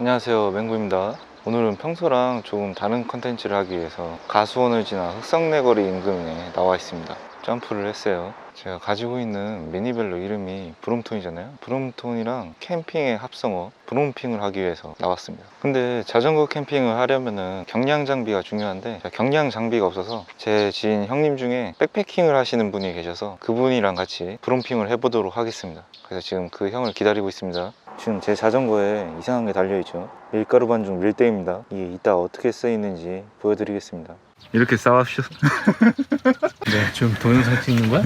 안녕하세요. 맹구입니다. 오늘은 평소랑 조금 다른 컨텐츠를 하기 위해서 가수원을 지나 흑성내거리 인근에 나와 있습니다. 점프를 했어요. 제가 가지고 있는 미니벨로 이름이 브롬톤이잖아요. 브롬톤이랑 캠핑의 합성어 브롬핑을 하기 위해서 나왔습니다. 근데 자전거 캠핑을 하려면은 경량 장비가 중요한데 경량 장비가 없어서 제 지인 형님 중에 백패킹을 하시는 분이 계셔서 그분이랑 같이 브롬핑을 해보도록 하겠습니다. 그래서 지금 그 형을 기다리고 있습니다 지금 제 자전거에 이상한 게 달려있죠. 밀가루 반죽 밀대입니다. 이게 이따 어떻게 쓰이는지 보여드리겠습니다. 이렇게 싸우셨 네, 지금 동영상 찍는 거야?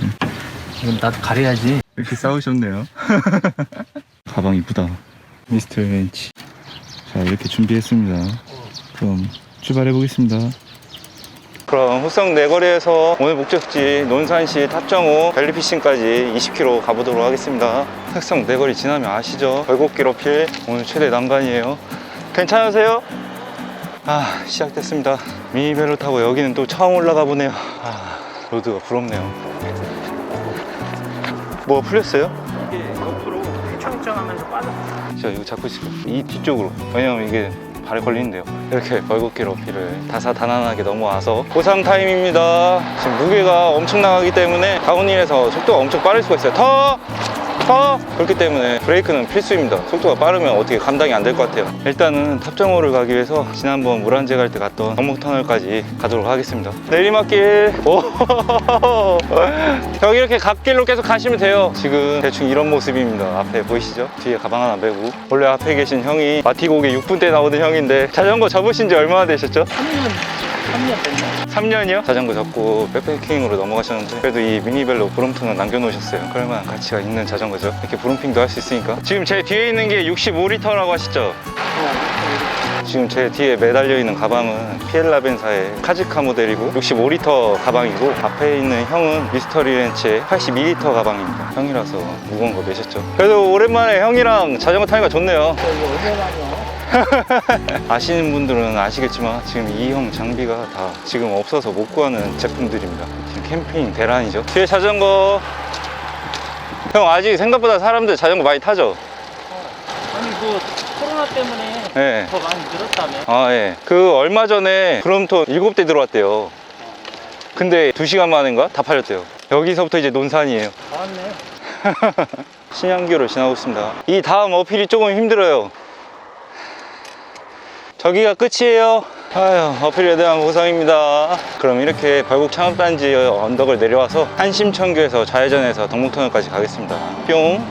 이건 나도 가려야지. 이렇게 싸우셨네요. 가방 이쁘다. 미스터 렌치. 자 이렇게 준비했습니다. 그럼 출발해 보겠습니다 그럼 흑성 내거리에서 오늘 목적지 논산시 탑정호 벨리피싱까지 20km 가보도록 하겠습니다 흑성 내거리 지나면 아시죠? 벌곡길 어필 오늘 최대 난관이에요 괜찮으세요? 아 시작됐습니다 미니벨로 타고 여기는 또 처음 올라가 보네요 아 로드가 부럽네요 뭐가 풀렸어요? 이게 옆으로 휘청휘청 하면서 빠져. 자 이거 잡고 있을게요 이 뒤쪽으로 왜냐면 이게 발에 걸리는데요. 이렇게 벌겋게 어필을 다사다난하게 넘어와서 고상 타임입니다. 지금 무게가 엄청 나가기 때문에 다운힐에서 속도가 엄청 빠를 수가 있어요. 더! 더! 그렇기 때문에 브레이크는 필수입니다. 속도가 빠르면 어떻게 감당이 안 될 것 같아요. 일단은 탑정호를 가기 위해서 지난번 물안제 갈 때 갔던 덕목터널까지 가도록 하겠습니다. 내리막길. 오. 여기 이렇게 갓길로 계속 가시면 돼요. 지금 대충 이런 모습입니다. 앞에 보이시죠? 뒤에 가방 하나 메고. 원래 앞에 계신 형이 마티곡에 6분 때 나오는 형인데 자전거 접으신 지 얼마나 되셨죠? 3년, 3년 됐네. 3년이요? 자전거 접고 백패킹으로 넘어가셨는데 그래도 이 미니벨로 브롬통은 남겨놓으셨어요 그럴만한 가치가 있는 자전거죠 이렇게 브롬핑도 할 수 있으니까 지금 제 뒤에 있는 게 65리터라고 하시죠? 지금 제 뒤에 매달려 있는 가방은 피엘라벤사의 카즈카 모델이고 65리터 가방이고 앞에 있는 형은 미스터리 렌치의 82리터 가방입니다 형이라서 무거운 거 매셨죠 그래도 오랜만에 형이랑 자전거 타니까 좋네요 이거 얼마만이야? 아시는 분들은 아시겠지만 지금 이형 장비가 다 지금 없어서 못 구하는 제품들입니다. 지금 캠핑 대란이죠. 뒤에 자전거. 형 아직 생각보다 사람들 자전거 많이 타죠? 아니, 뭐, 코로나 때문에 네. 더 많이 늘었다며. 아 예. 그 얼마 전에 브롬톤 7대 들어왔대요. 근데 2시간 만인가? 다 팔렸대요. 여기서부터 이제 논산이에요. 다 왔네. 신양교를 지나고 있습니다. 이 다음 어필이 조금 힘들어요. 저기가 끝이에요. 아휴, 어필에 대한 보상입니다. 그럼 이렇게 발곡 창업단지 언덕을 내려와서 한심천교에서 좌회전해서 덕목터널까지 가겠습니다. 뿅.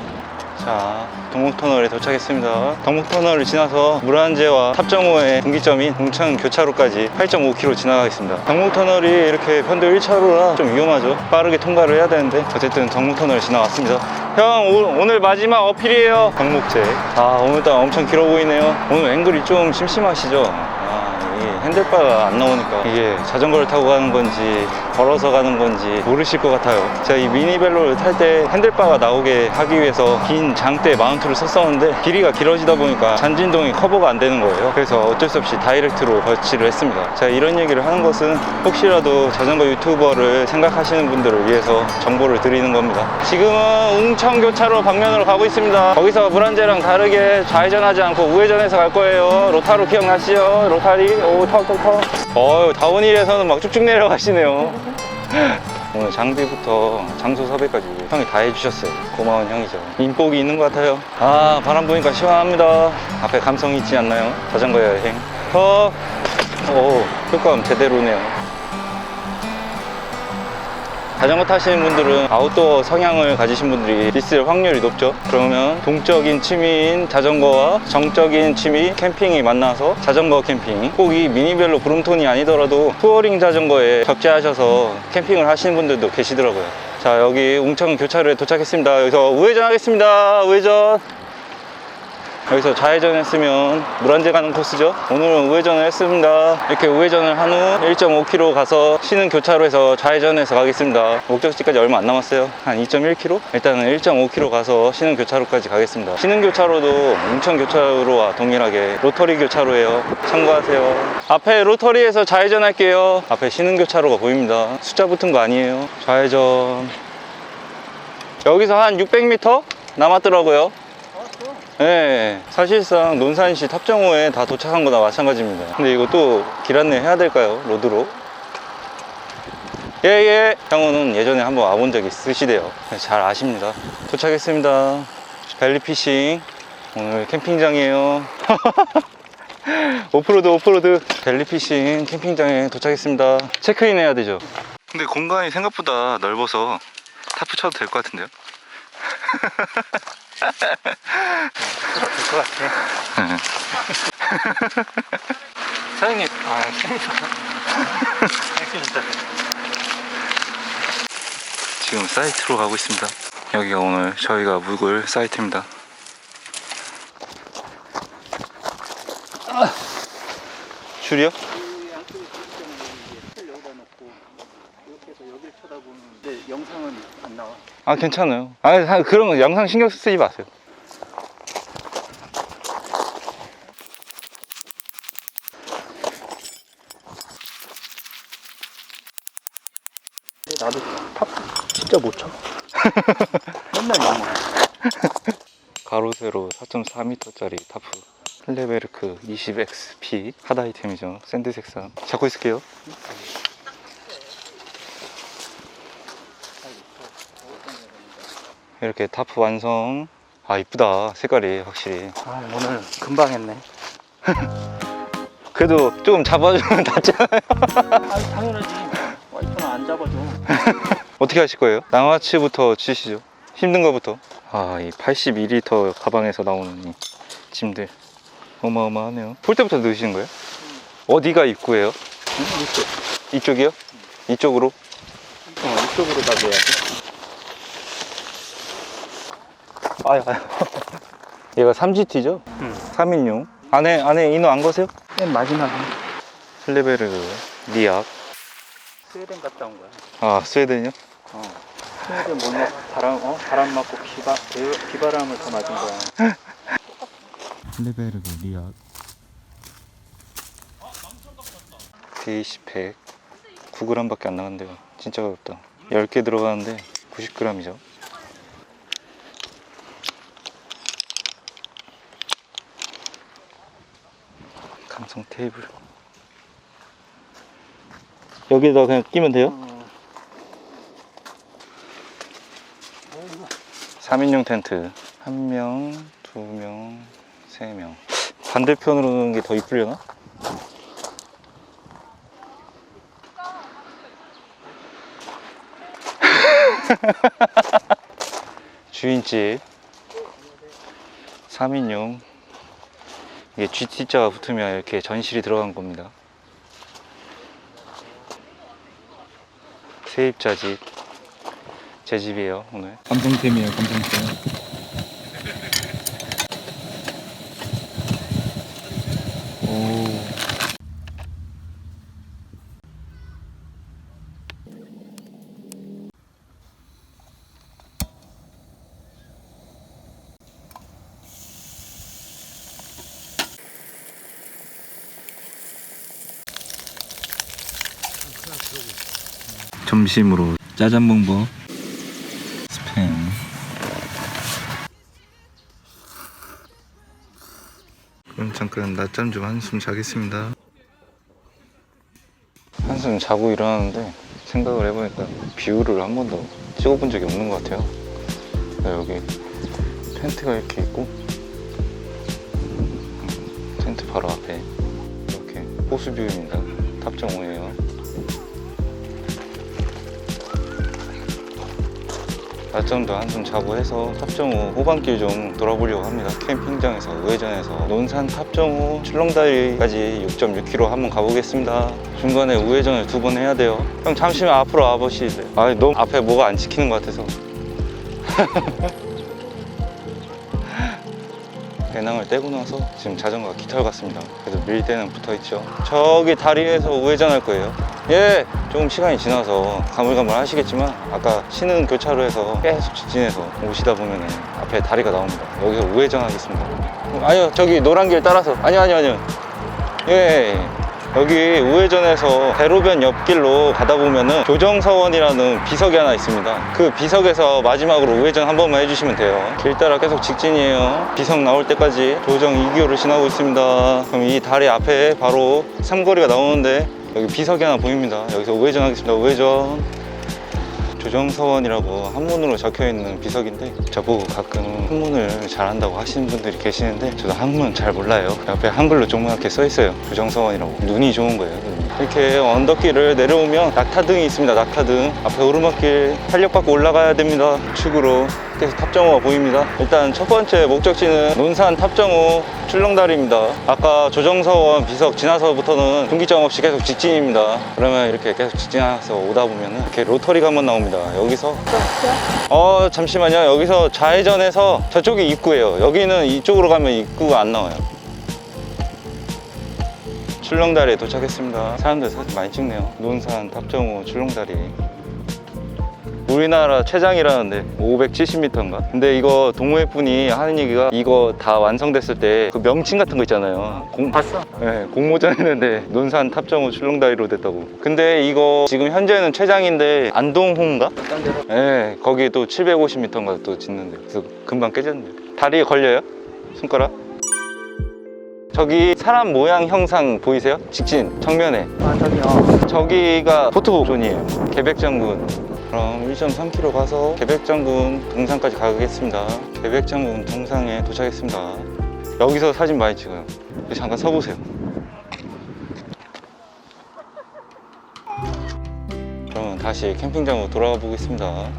자, 덕목터널에 도착했습니다. 덕목터널을 지나서 물안제와 탑정호의 분기점인 동천 교차로까지 8.5km 지나가겠습니다. 덕목터널이 이렇게 편도 1차로라 좀 위험하죠. 빠르게 통과를 해야 되는데 어쨌든 덕목터널 지나왔습니다. 형 오, 늘 마지막 어필이에요. 덕목제. 아 오늘따라 엄청 길어 보이네요. 오늘 앵글이 좀 심심하시죠? 아, 이 핸들바가 안 나오니까 이게 자전거를 타고 가는 건지 걸어서 가는 건지 모르실 것 같아요. 제가 이 미니벨로를 탈 때 핸들바가 나오게 하기 위해서 긴 장대 마운트를 썼었는데 길이가 길어지다 보니까 잔진동이 커버가 안 되는 거예요. 그래서 어쩔 수 없이 다이렉트로 거치를 했습니다. 제가 이런 얘기를 하는 것은 혹시라도 자전거 유튜버를 생각하시는 분들을 위해서 정보를 드리는 겁니다. 지금은 웅천교차로 방면으로 가고 있습니다. 거기서 물안제랑 다르게 좌회전하지 않고 우회전해서 갈 거예요. 로타로 기억나시죠? 로타리 오 턱턱턱. 어유 다원힐에서는 막 쭉쭉 내려가시네요 오늘 장비부터 장소 섭외까지 형이 다 해주셨어요. 고마운 형이죠. 인복이 있는 것 같아요. 아 바람 보니까 시원합니다. 앞에 감성 있지 않나요? 자전거 여행. 턱 오, 효과음 제대로네요 자전거 타시는 분들은 아웃도어 성향을 가지신 분들이 있을 확률이 높죠. 그러면 동적인 취미인 자전거와 정적인 취미 캠핑이 만나서 자전거 캠핑. 꼭 이 미니벨로 브룸톤이 아니더라도 투어링 자전거에 적재하셔서 캠핑을 하시는 분들도 계시더라고요. 자, 여기 웅천 교차로에 도착했습니다. 여기서 우회전 하겠습니다. 우회전. 여기서 좌회전 했으면 물안제 가는 코스죠. 오늘은 우회전을 했습니다. 이렇게 우회전을 한 후 1.5km 가서 쉬는 교차로에서 좌회전해서 가겠습니다. 목적지까지 얼마 안 남았어요. 한 2.1km 일단은 1.5km 가서 쉬는 교차로까지 가겠습니다. 쉬는 교차로도 웅천 교차로와 동일하게 로터리 교차로예요. 참고하세요. 앞에 로터리에서 좌회전 할게요. 앞에 쉬는 교차로가 보입니다. 숫자 붙은 거 아니에요. 좌회전. 여기서 한 600m 남았더라고요 네, 사실상 논산시 탑정호에 다 도착한 거나 마찬가지입니다. 근데 또길 안내 해야 될까요? 로드로? 예, 예. 형우는 예전에 한번 와본 적이 있으시대요. 네, 잘 아십니다. 도착했습니다. 벨리피싱. 오늘 캠핑장이에요. 오프로드, 오프로드. 벨리피싱 캠핑장에 도착했습니다. 체크인 해야 되죠. 근데 공간이 생각보다 넓어서 타프 쳐도 될 것 같은데요? 될것 같아. 사장님, 아, 재밌다. 지금 사이트로 가고 있습니다. 여기가 오늘 저희가 묵을 사이트입니다. 줄이요? 여기다 놓고 이렇게 해서 여기를 쳐다보는데 영상은 안 나와. 아 괜찮아요. 아 사- 그런 거 영상 신경 쓰지 마세요. 나도 탑 진짜 못 쳐. 맨날 영어. 가로 세로 4.4m짜리 타프 힐레베르크 20XP 핫 아이템이죠. 샌드 색상 잡고 있을게요. 이렇게 타프 완성. 아 이쁘다 색깔이 확실히. 아, 오늘 금방 했네. 그래도 좀 잡아주면 낫잖아요. 아, 당연하지. 와이프는 안 잡아줘. 어떻게 하실 거예요? 낭아치부터 치시죠. 힘든 거부터. 아, 이 82리터 가방에서 나오는 이 짐들. 어마어마하네요. 볼 때부터 넣으시는 거예요? 어디가 입구예요? 응? 이쪽. 이쪽이요? 이쪽으로? 어, 이쪽으로 다 넣어야지. 아유, 아유. 얘가 3GT죠? 응. 3인용. 안에, 안에 인호 안 거세요? 맨 마지막에 슬레베르, 리악. 스웨덴 갔다 온 거야. 아, 스웨덴이요? 어. 스웨덴 뭐냐? 바람, 어? 바람 맞고 비바, 비, 비바람을 더 맞은 거야. 슬레베르, 리악. D10 9g밖에 안 나간대요. 진짜 가볍다. 10개 들어가는데 90g이죠. 감성 테이블. 여기다 그냥 끼면 돼요? 어. 3인용 텐트. 한 명, 두 명, 세 명. 반대편으로 놓는 게 더 이쁘려나? 주인집 3인용 이게 GT자가 붙으면 이렇게 전실이 들어간 겁니다 세입자 집 제 집이에요 오늘 감성템이에요, 감성템. 점심으로 짜장봉버 스팸 그럼 잠깐 낮잠 좀 한숨 자겠습니다. 한숨 자고 일어나는데 생각을 해보니까 뷰를 한 번도 찍어본 적이 없는 것 같아요. 네, 여기 텐트가 이렇게 있고 음, 텐트 바로 앞에 이렇게 호수뷰입니다. 탑정호예요. 낮잠도 한숨 자고 해서 탑정호 후반길 좀 돌아보려고 합니다. 캠핑장에서 우회전해서 논산 탑정호 출렁다리까지 6.6km 한번 가보겠습니다. 중간에 우회전을 두 번 해야 돼요. 형 잠시만 앞으로 와보시세요. 아 너무 앞에 뭐가 안 찍히는 것 같아서. 배낭을 떼고 나서 지금 자전거가 기타를 갔습니다. 그래서 밀대는 붙어 있죠. 저기 다리에서 우회전할 거예요. 예, 조금 시간이 지나서 가물가물 하시겠지만 아까 신흥 교차로에서 계속 직진해서 오시다 보면 앞에 다리가 나옵니다. 여기서 우회전 하겠습니다. 아니요, 저기 노란 길 따라서. 아니요, 아니요, 아니요. 예, 예. 여기 우회전에서 대로변 옆길로 가다 보면은 조정서원이라는 비석이 하나 있습니다. 그 비석에서 마지막으로 우회전 한 번만 해주시면 돼요. 길 따라 계속 직진이에요. 비석 나올 때까지 조정 2기호를 지나고 있습니다. 그럼 이 다리 앞에 바로 삼거리가 나오는데 여기 비석이 하나 보입니다. 여기서 우회전 하겠습니다. 우회전. 조정서원이라고 한문으로 적혀 있는 비석인데 저보고 가끔 한문을 잘한다고 하시는 분들이 계시는데 저도 한문 잘 몰라요. 옆에 한글로 조그맣게 써 있어요. 조정서원이라고. 눈이 좋은 거예요. 이렇게 언덕길을 내려오면 낙타등이 있습니다. 낙타등. 앞에 오르막길 탄력받고 올라가야 됩니다. 축으로 계속 탑정호가 보입니다. 일단 첫 번째 목적지는 논산 탑정호 출렁다리입니다. 아까 조정서원 비석 지나서부터는 분기점 없이 계속 직진입니다. 그러면 이렇게 계속 직진해서 오다 보면 이렇게 로터리가 한 번 나옵니다. 여기서. 어 잠시만요. 여기서 좌회전해서 저쪽이 입구예요. 여기는 이쪽으로 가면 입구가 안 나와요. 출렁다리에 도착했습니다. 사람들 사진 많이 찍네요. 논산 탑정호 출렁다리 우리나라 최장이라는데 570m인가? 근데 이거 동호회 분이 하는 얘기가 이거 다 완성됐을 때 그 명칭 같은 거 있잖아요 공, 봤어? 네, 공모전 했는데 논산 탑정호 출렁다리로 됐다고 근데 이거 지금 현재는 최장인데 안동호인가? 딴 데로 네, 거기 또 750m인가 또 짓는데 그래서 금방 깨졌네요 다리에 걸려요? 손가락? 저기 사람 모양 형상 보이세요? 직진 정면에 아 저기요 저기가 포토존이에요 계백장군 그럼 1.3km 가서 계백장군 동상까지 가겠습니다. 계백장군 동상에 도착했습니다. 여기서 사진 많이 찍어요. 여기 잠깐 서보세요. 그러면 다시 캠핑장으로 돌아가 보겠습니다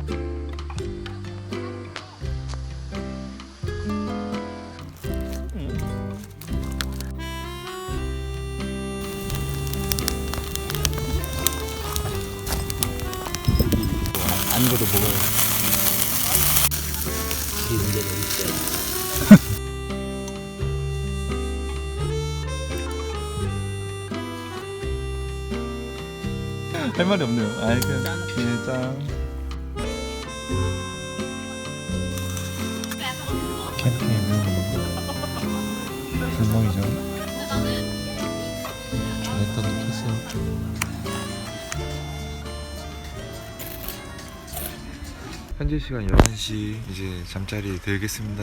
아니고도 먹어요. 이 문제는 있어요. 할 말이 없네요. 아, 그냥 게 현재 시간 11시 이제 잠자리 들겠습니다.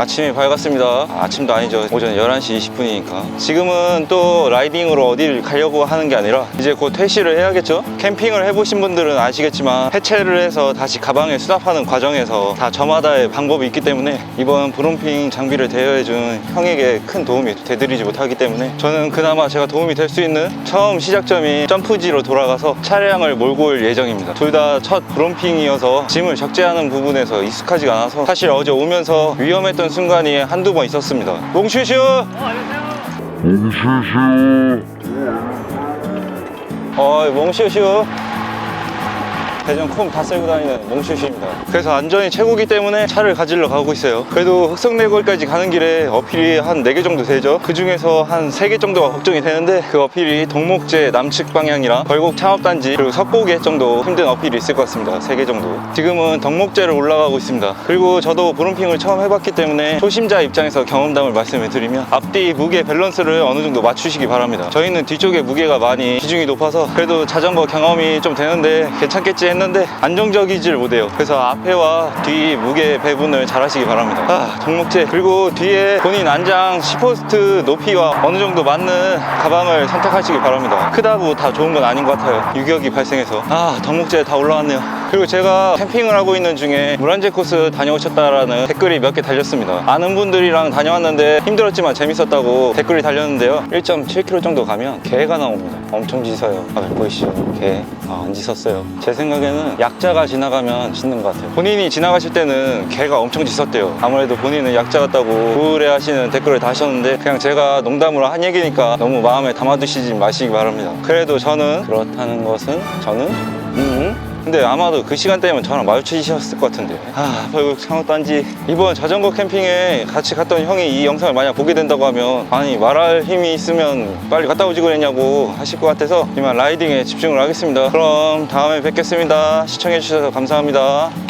아침이 밝았습니다. 아침도 아니죠. 오전 11시 20분이니까. 지금은 또 라이딩으로 어디를 가려고 하는 게 아니라 이제 곧 퇴실을 해야겠죠? 캠핑을 해보신 분들은 아시겠지만 해체를 해서 다시 가방에 수납하는 과정에서 다 저마다의 방법이 있기 때문에 이번 브롬핑 장비를 대여해준 형에게 큰 도움이 되드리지 못하기 때문에 저는 그나마 제가 도움이 될 수 있는 처음 시작점이 점프지로 돌아가서 차량을 몰고 올 예정입니다. 둘 다 첫 브롬핑이어서 짐을 적재하는 부분에서 익숙하지가 않아서 사실 어제 오면서 위험했던 순간이 한두 번 있었습니다. 몽슈슈! 몽슈슈! 어, 몽슈슈! 대전 콩다 쓸고 다니는 몽슈슈입니다. 그래서 안전이 최고기 때문에 차를 가지러 가고 있어요. 그래도 흑성내골까지 가는 길에 어필이 한 4개 정도 되죠. 그 중에서 한 3개 정도가 걱정이 되는데 그 어필이 동목제 남측 방향이랑 벌곡 창업단지 그리고 석고개 정도 힘든 어필이 있을 것 같습니다. 3개 정도. 지금은 덕목제를 올라가고 있습니다. 그리고 저도 브롬핑을 처음 해봤기 때문에 초심자 입장에서 경험담을 말씀을 드리면 앞뒤 무게 밸런스를 어느 정도 맞추시기 바랍니다. 저희는 뒤쪽에 무게가 많이 비중이 높아서 그래도 자전거 경험이 좀 되는데 괜찮겠지 했는데 안정적이질 못해요. 그래서 앞에와 뒤 무게 배분을 잘 하시기 바랍니다. 아, 덕목제. 그리고 뒤에 본인 안장 10포스트 높이와 어느 정도 맞는 가방을 선택하시기 바랍니다. 크다고 다 좋은 건 아닌 것 같아요. 유격이 발생해서. 아, 덕목제 다 올라왔네요. 그리고 제가 캠핑을 하고 있는 중에 물안제 코스 다녀오셨다라는 댓글이 몇 개 달렸습니다. 아는 분들이랑 다녀왔는데 힘들었지만 재밌었다고 댓글이 달렸는데요. 1.7km 정도 가면 개가 나옵니다. 엄청 짖어요. 아, 보이시죠? 개. 아, 안 짖었어요. 제 생각에는 약자가 지나가면 짖는 것 같아요. 본인이 지나가실 때는 개가 엄청 짖었대요. 아무래도 본인은 약자 같다고 우울해 하시는 댓글을 다셨는데 그냥 제가 농담으로 한 얘기니까 너무 마음에 담아두시지 마시기 바랍니다. 그래도 저는 그렇다는 것은 저는 음 근데 아마도 그 시간대면 저랑 마주치셨을 것 같은데. 아 결국 창업단지 이번 자전거 캠핑에 같이 갔던 형이 이 영상을 만약 보게 된다고 하면 아니 말할 힘이 있으면 빨리 갔다 오지 그랬냐고 하실 것 같아서 이만 라이딩에 집중을 하겠습니다. 그럼 다음에 뵙겠습니다. 시청해주셔서 감사합니다